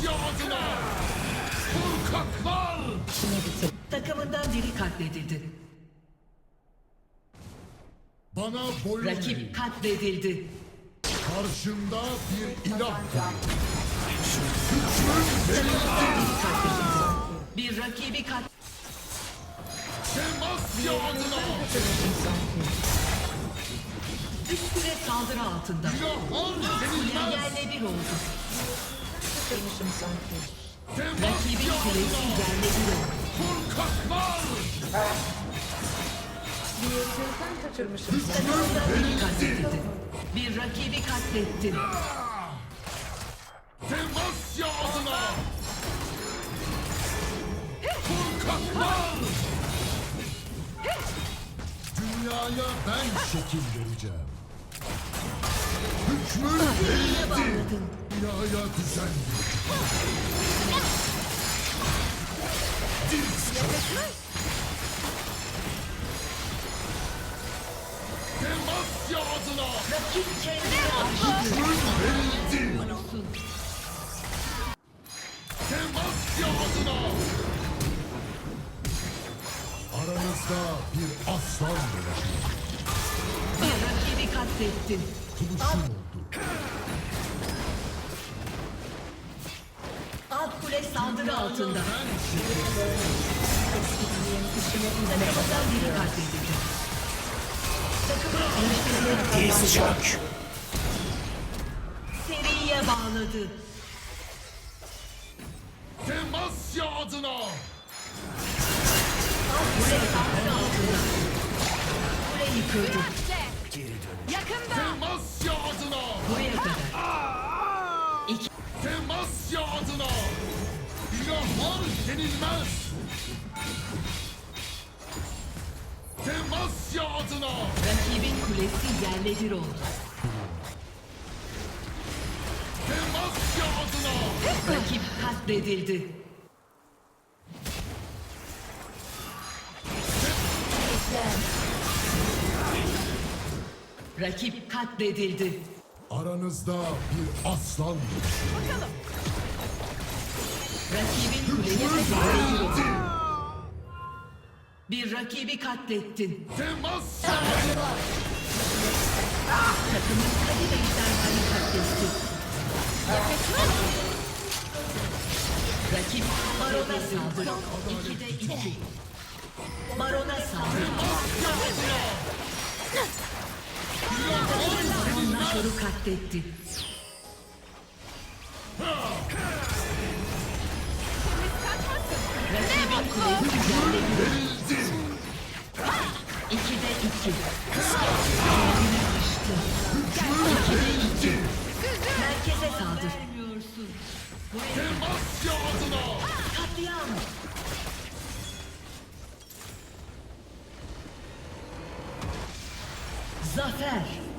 Temasya adına! Korkaklar! Takımından biri katledildi. Bana boyun. Rakip katledildi. Karşımda bir ilah var. Bir rakibi kat... Temasya adına! Üst kule saldırı altında. İlahlar Kule yenilmez! yerle bir oldu. Rakibin Temasya kulesi adına! yerle bir oldu. Korkaklar! Bir gözden kaçırmışım. Bir rakibi katletti. Temasya adına! Korkaklar! Dünyaya ben şekil vereceğim. Hükmün bağladın. Dünyaya düzen. Temasya adına! Rakip kendini aştı. Verildi! Olsun. Temasya adına! Aranızda bir aslan dolaşıyor. Bir rakibi katlettin. Tuluşum oldu. Kule saldırı altında. Takımından biri katledildi. Takımı Diz çök. seriye bağladı. Temasya adına! Kule saldırı altında. Kule yıkıldı. İlahlar yenilmez! Temasya adına! rakibin kulesi yerle bir oldu. Temasya adına! Rakip katledildi. Rakip katledildi. Aranızda bir aslan dolaşıyor. Rakibin kulesi yerle bir rakibi katlettin. Temasya adına! Takımın kadir ejderhayı katletti. Rakip Baron'a saldırı. İkide iki. Baron'a saldırı. Naşor'u katletti. İkide iki. Kendini aştı. İkide iki. Merkeze saldır. Temasya adına! Katliam. Zafer.